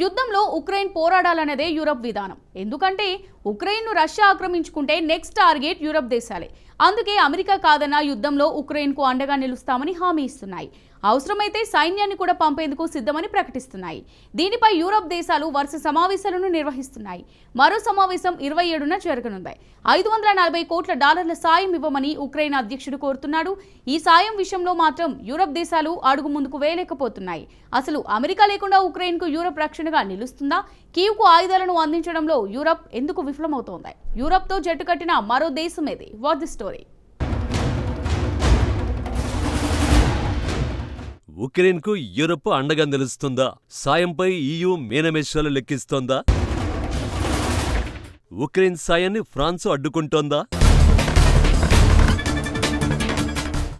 యుద్ధంలో Ukraine పోరాడాలన్నదే Europe విధానం. ఎందుకంటే ఉక్రెయిన్ను రష్యా ఆక్రమించుకుంటే నెక్స్ట్ టార్గెట్ యూరప్ దేశాలే. అందుకే అమెరికా కాదన్న యుద్ధంలో ఉక్రెయిన్కు అండగా నిలుస్తామని హామీ ఇస్తున్నాయి. అవసరమైతే సైన్యాన్ని కూడా పంపేందుకు సిద్ధమని ప్రకటిస్తున్నాయి. దీనిపై యూరప్ దేశాలు వరుస సమావేశాలను నిర్వహిస్తున్నాయి. మరో సమావేశం ఇరవై ఏడున జరగనుంది. ఐదు వందల నలభై కోట్ల డాలర్ల సాయం ఇవ్వమని ఉక్రెయిన్ అధ్యక్షుడు కోరుతున్నాడు. ఈ సాయం విషయంలో మాత్రం యూరప్ దేశాలు అడుగు ముందుకు వేయలేకపోతున్నాయి. అసలు అమెరికా లేకుండా ఉక్రెయిన్కు యూరప్ రక్షణగా నిలుస్తుందా? కీవ్కు ఆయుధాలను అందించడంలో యూరప్ ఎందుకు విఫలమవుతోంది? యూరప్తో జట్టు కట్టిన మరో దేశం ఏది? What the story? ఉక్రెయిన్కు యూరప్ అండగా నిలుస్తుందా? సాయంపై ఈయూ మేనమేషాలు లెక్కిస్తోందా? ఉక్రెయిన్ సాయాన్ని ఫ్రాన్స్ అడ్డుకుంటోందా?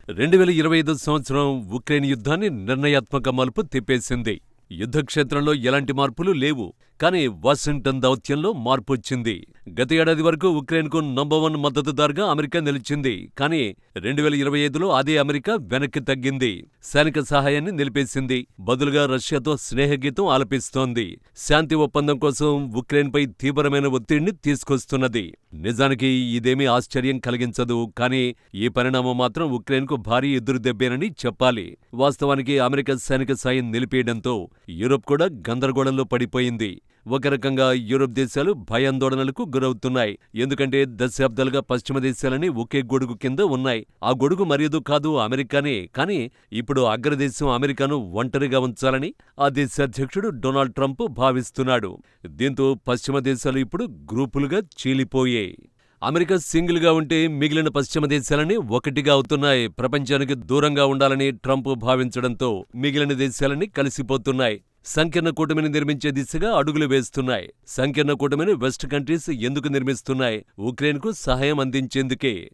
రెండు వేల ఇరవై ఐదు సంవత్సరం ఉక్రెయిన్ యుద్ధాన్ని నిర్ణయాత్మక మలుపు తిప్పేసింది. యుద్ధక్షేత్రంలో ఎలాంటి మార్పులు లేవు. కానీ వాషింగ్టన్ దౌత్యంలో మార్పు వచ్చింది గత ఏడాది వరకు ఉక్రెయిన్కు నంబర్ వన్ మద్దతుదారుగా అమెరికా నిలిచింది. కానీ రెండు వేల ఇరవై ఐదులో అదే అమెరికా వెనక్కి తగ్గింది. సైనిక సహాయాన్ని నిలిపేసింది. బదులుగా రష్యాతో స్నేహగీతం ఆలపిస్తోంది. శాంతి ఒప్పందం కోసం ఉక్రెయిన్పై తీవ్రమైన ఒత్తిడిని తీసుకొస్తున్నది. నిజానికి ఇదేమీ ఆశ్చర్యం కలిగించదు. కానీ ఈ పరిణామం మాత్రం ఉక్రెయిన్కు భారీ ఎదురుదెబ్బేనని చెప్పాలి. వాస్తవానికి అమెరికా సైనిక సాయం నిలిపేయడంతో యూరోప్ కూడా గందరగోళంలో పడిపోయింది. ఒక రకంగా యూరోప్ దేశాలు భయాందోళనలకు గురవుతున్నాయి. ఎందుకంటే దశాబ్దాలుగా పశ్చిమ దేశాలని ఒకే గొడుగు కింద ఉన్నాయి. ఆ గొడుగు మర్యాద కాదు అమెరికానే. కానీ ఇప్పుడు అగ్రదేశం అమెరికాను ఒంటరిగా ఉంచాలని ఆ దేశ అధ్యక్షుడు డొనాల్డ్ ట్రంప్ భావిస్తున్నాడు. దీంతో పశ్చిమ దేశాలు ఇప్పుడు గ్రూపులుగా చీలిపోయాయి. అమెరికా సింగిల్గా ఉంటే మిగిలిన పశ్చిమ దేశాలని ఒకటిగా అవుతున్నాయి. ప్రపంచానికి దూరంగా ఉండాలని ట్రంప్ భావించడంతో మిగిలిన దేశాలన్నీ కలిసిపోతున్నాయి. సంకీర్ణ కూటమిని నిర్మించే దిశగా అడుగులు వేస్తున్నాయి. సంకీర్ణ కూటమిని వెస్ట్ కంట్రీస్ ఎందుకు నిర్మిస్తున్నాయి? ఉక్రెయిన్కు సహాయం అందించేందుకే.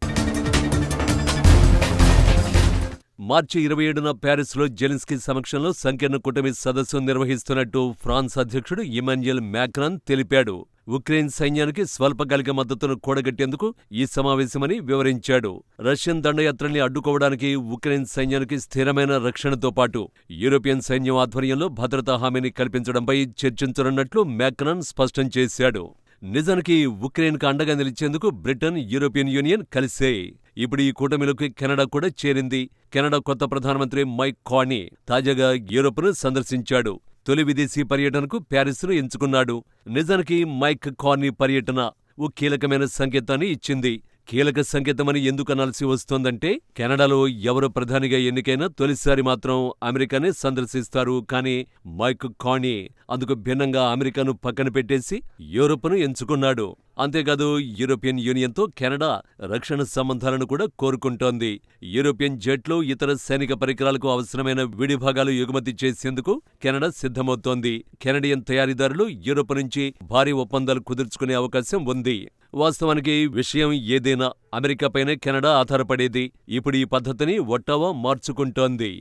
మార్చి ఇరవై ఏడున ప్యారిస్లో జెలిన్స్కీ సమక్షంలో సంకీర్ణ కూటమి సదస్సు నిర్వహిస్తున్నట్టు ఫ్రాన్స్ అధ్యక్షుడు ఇమాన్యుయల్ మ్యాక్రాన్ తెలిపాడు. ఉక్రెయిన్ సైన్యానికి స్వల్పకాలిక మద్దతును కూడగట్టేందుకు ఈ సమావేశమని వివరించాడు. రష్యన్ దండయాత్రల్ని అడ్డుకోవడానికి ఉక్రెయిన్ సైన్యానికి స్థిరమైన రక్షణతో పాటు యూరోపియన్ సైన్యం ఆధ్వర్యంలో భద్రతా హామీని కల్పించడంపై చర్చించనున్నట్లు మ్యాక్రాన్ స్పష్టం చేశాడు. నిజానికి ఉక్రెయిన్కు అండగా నిలిచేందుకు బ్రిటన్ యూరోపియన్ యూనియన్ కలిసే. ఇప్పుడు ఈ కూటమిలోకి కెనడా కూడా చేరింది. కెనడా కొత్త ప్రధానమంత్రి మైక్ కార్నీ తాజాగా యూరోప్ను సందర్శించాడు. తొలి విదేశీ పర్యటనకు ప్యారిస్ను ఎంచుకున్నాడు. నిజానికి మైక్ కార్నీ పర్యటన ఓ కీలకమైన సంకేతాన్ని ఇచ్చింది. కీలక సంకేతమని ఎందుకు అనాల్సి వస్తోందంటే కెనడాలో ఎవరు ప్రధానిగా ఎన్నికైనా తొలిసారి మాత్రం అమెరికానే సందర్శిస్తారు. కానీ మైక్ కాణి అందుకు భిన్నంగా అమెరికాను పక్కన పెట్టేసి యూరోప్ను ఎంచుకున్నాడు. అంతేకాదు యూరోపియన్ యూనియన్తో కెనడా రక్షణ సంబంధాలను కూడా కోరుకుంటోంది. యూరోపియన్ జెట్లు ఇతర సైనిక పరికరాలకు అవసరమైన విడిభాగాలు ఎగుమతి చేసేందుకు కెనడా సిద్ధమవుతోంది. కెనడియన్ తయారీదారులు యూరోప్ నుంచి భారీ ఒప్పందాలు కుదుర్చుకునే అవకాశం ఉంది. వాస్తవానికి విషయం ఏదైనా అమెరికాపైనే కెనడా ఆధారపడేది. ఇప్పుడు ఈ పద్ధతిని ఒట్టావా మార్చుకుంటోంది.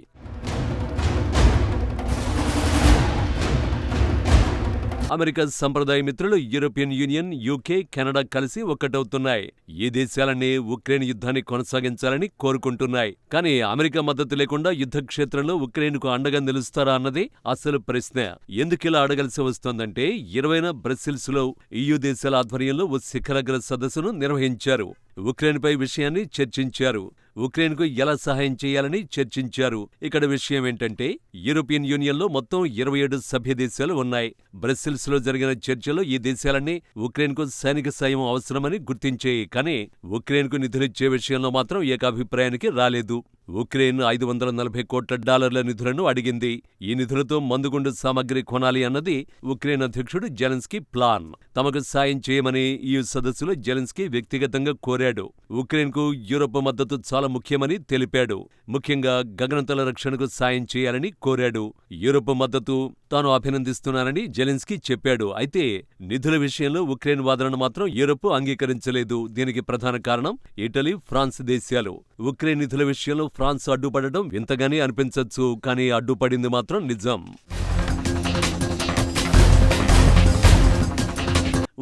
అమెరికా సంప్రదాయ మిత్రులు యూరోపియన్ యూనియన్ యూకే కెనడా కలిసి ఒక్కటవుతున్నాయి. ఈ దేశాలన్నీ ఉక్రెయిన్ యుద్ధాన్ని కొనసాగించాలని కోరుకుంటున్నాయి. కానీ అమెరికా మద్దతు లేకుండా యుద్ధ క్షేత్రంలో ఉక్రెయిన్కు అండగా నిలుస్తారా అన్నది అసలు ప్రశ్న. ఎందుకిలా అడగాల్సి వస్తోందంటే ఇరవైన బ్రసిల్స్లో ఈయూ దేశాల ఆధ్వర్యంలో ఓ శిఖరాగ్ర సదస్సును నిర్వహించారు. ఉక్రెయిన్పై విషయాన్ని చర్చించారు. ఉక్రెయిన్కు ఎలా సహాయం చేయాలని చర్చించారు. ఇక్కడ విషయం ఏంటంటే యూరోపియన్ యూనియన్లో మొత్తం ఇరవై ఏడు సభ్య దేశాలు ఉన్నాయి. బ్రెసిల్స్లో జరిగిన చర్చలో ఈ దేశాలన్నీ ఉక్రెయిన్కు సైనిక సాయం అవసరమని గుర్తించాయి. కానీ ఉక్రెయిన్కు నిధులిచ్చే విషయంలో మాత్రం ఏకాభిప్రాయానికి రాలేదు. ఉక్రెయిన్ ఐదు వందల నలభై కోట్ల డాలర్ల నిధులను అడిగింది. ఈ నిధులతో మందుగుండు సామగ్రి కొనాలి అన్నది ఉక్రెయిన్ అధ్యక్షుడు జెలెన్స్కీ ప్లాన్. తమకు సాయం చేయమని ఈ సదస్సులో జెలెన్స్కీ వ్యక్తిగతంగా కోరాడు. ఉక్రెయిన్కు యూరోప్ మద్దతు చాలా ముఖ్యమని తెలిపాడు. ముఖ్యంగా గగనతల రక్షణకు సాయం చేయాలని కోరాడు. యూరోప్ మద్దతు తాను అభినందిస్తున్నానని జెలెన్స్కీ చెప్పాడు. అయితే నిధుల విషయంలో ఉక్రెయిన్ వాదనను మాత్రం యూరోప్ అంగీకరించలేదు. దీనికి ప్రధాన కారణం ఇటలీ ఫ్రాన్స్ దేశాలు. ఉక్రెయిన్ నిధుల విషయంలో ఫ్రాన్స్ అడ్డుపడడం వింతగానే అనిపించవచ్చు కానీ అడ్డుపడింది మాత్రం నిజం.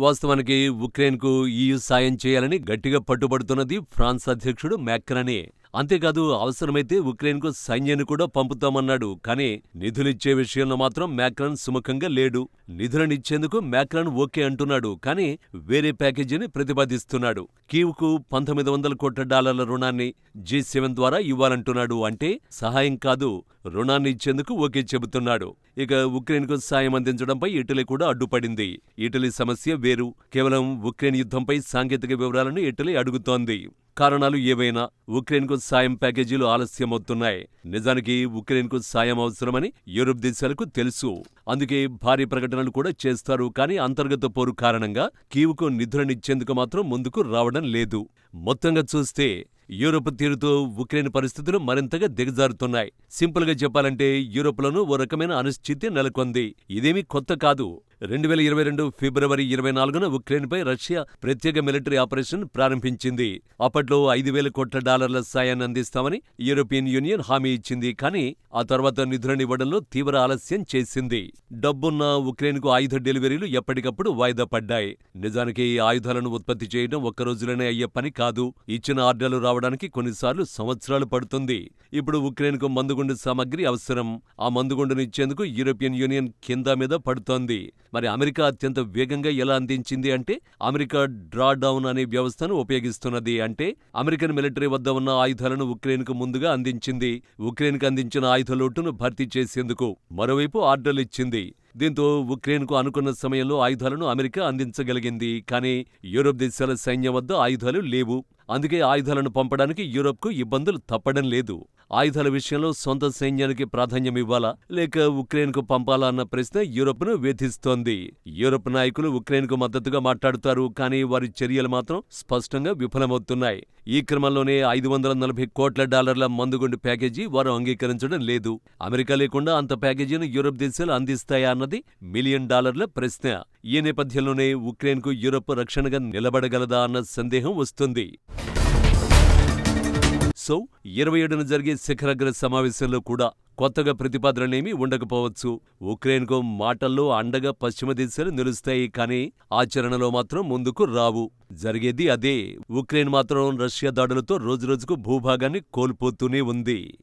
వాస్తవానికి ఉక్రెయిన్కు ఈయు సాయం చేయాలని గట్టిగా పట్టుబడుతున్నది ఫ్రాన్స్ అధ్యక్షుడు మ్యాక్రనే. అంతేకాదు అవసరమైతే ఉక్రెయిన్కు సైన్యాన్ని కూడా పంపుతామన్నాడు. కానీ నిధులిచ్చే విషయంలో మాత్రం మ్యాక్రాన్ సుముఖంగా లేడు. నిధులనిచ్చేందుకు మ్యాక్రాన్ ఓకే అంటున్నాడు. కానీ వేరే ప్యాకేజీని ప్రతిపాదిస్తున్నాడు. కీవ్కు పంతొమ్మిది వందల కోట్ల డాలర్ల రుణాన్ని జీ సెవెన్ ద్వారా ఇవ్వాలంటున్నాడు అంటే సహాయం కాదు రుణాన్ని ఇచ్చేందుకు ఓకే చెబుతున్నాడు. ఇక ఉక్రెయిన్కు సాయం అందించడంపై ఇటలీ కూడా అడ్డుపడింది. ఇటలీ సమస్య వేరు. కేవలం ఉక్రెయిన్ యుద్ధంపై సాంకేతిక వివరాలను ఇటలీ అడుగుతోంది. కారణాలు ఏవైనా ఉక్రెయిన్కు సాయం ప్యాకేజీలు ఆలస్యమవుతున్నాయి. నిజానికి ఉక్రెయిన్కు సాయం అవసరమని యూరోప్ దేశాలకు తెలుసు. అందుకే భారీ ప్రకటనలు కూడా చేస్తారు. కానీ అంతర్గత పోరు కారణంగా కీవుకు నిధులనిచ్చేందుకు మాత్రం ముందుకు రావడం లేదు. మొత్తంగా చూస్తే యూరోప్ తీరుతో ఉక్రెయిన్ పరిస్థితులు మరింతగా దిగజారుతున్నాయి. సింపుల్గా చెప్పాలంటే యూరోప్లోనూ ఓ రకమైన అనిశ్చితి నెలకొంది. ఇదేమీ కొత్త కాదు. రెండు వేల ఇరవై రెండు ఫిబ్రవరి ఇరవై నాలుగున ఉక్రెయిన్పై రష్యా ప్రత్యేక మిలిటరీ ఆపరేషన్ ప్రారంభించింది. అప్పట్లో ఐదు వేల కోట్ల డాలర్ల సాయాన్ని అందిస్తామని యూరోపియన్ యూనియన్ హామీ ఇచ్చింది. కానీ ఆ తర్వాత నిధులనివ్వడంలో తీవ్ర ఆలస్యం చేసింది. డబ్బున్న ఉక్రెయిన్కు ఆయుధ డెలివరీలు ఎప్పటికప్పుడు వాయిదా పడ్డాయి. నిజానికి ఆయుధాలను ఉత్పత్తి చేయడం ఒక్క రోజులోనే అయ్యే పని కాదు. ఇచ్చిన ఆర్డర్లు రావడానికి కొన్నిసార్లు సంవత్సరాలు పడుతుంది. ఇప్పుడు ఉక్రెయిన్కు మందుగుండు సామగ్రి అవసరం. ఆ మందుగుండును ఇచ్చేందుకు యూరోపియన్ యూనియన్ కింద మీద పడుతోంది. మరి అమెరికా అత్యంత వేగంగా ఎలా అందించింది అంటే అమెరికా డ్రా డౌన్ అనే వ్యవస్థను ఉపయోగిస్తున్నది అంటే అమెరికన్ మిలిటరీ వద్ద ఉన్న ఆయుధాలను ఉక్రెయిన్కు ముందుగా అందించింది. ఉక్రెయిన్కు అందించిన ఆయుధ లోటును భర్తీ చేసేందుకు మరోవైపు ఆర్డర్లు ఇచ్చింది. దీంతో ఉక్రెయిన్కు అనుకున్న సమయంలో ఆయుధాలను అమెరికా అందించగలిగింది. కానీ యూరోప్ దేశాల సైన్యం వద్ద ఆయుధాలు లేవు. అందుకే ఆయుధాలను పంపడానికి యూరోప్కు ఇబ్బందులు తప్పడం లేదు. ఆయుధాల విషయంలో సొంత సైన్యానికి ప్రాధాన్యం ఇవ్వాలా? లేక ఉక్రెయిన్కు పంపాలా అన్న ప్రశ్న యూరోప్ను వేధిస్తోంది. యూరోప్ నాయకులు ఉక్రెయిన్కు మద్దతుగా మాట్లాడుతారు కానీ వారి చర్యలు మాత్రం స్పష్టంగా విఫలమవుతున్నాయి. ఈ క్రమంలోనే ఐదు వందల నలభై కోట్ల డాలర్ల మందుగుండు ప్యాకేజీ వారు అంగీకరించడం లేదు. అమెరికా లేకుండా అంత ప్యాకేజీని యూరోప్ దేశాలు అందిస్తాయా అన్నది మిలియన్ డాలర్ల ప్రశ్న. ఈ నేపథ్యంలోనే ఉక్రెయిన్కు యూరప్ రక్షణగా నిలబడగలదా అన్న సందేహం వస్తుంది. సో ఇరవై ఏడున జరిగే శిఖరాగ్ర సమావేశంలో కూడా కొత్తగా ప్రతిపాదనలేమీ ఉండకపోవచ్చు. ఉక్రెయిన్కు మాటల్లో అండగా పశ్చిమ దేశాలు నిలుస్తాయి కానీ ఆచరణలో మాత్రం ముందుకు రావు. జరిగేది అదే. ఉక్రెయిన్ మాత్రం రష్యా దాడులతో రోజురోజుకు భూభాగాన్ని కోల్పోతూనే ఉంది.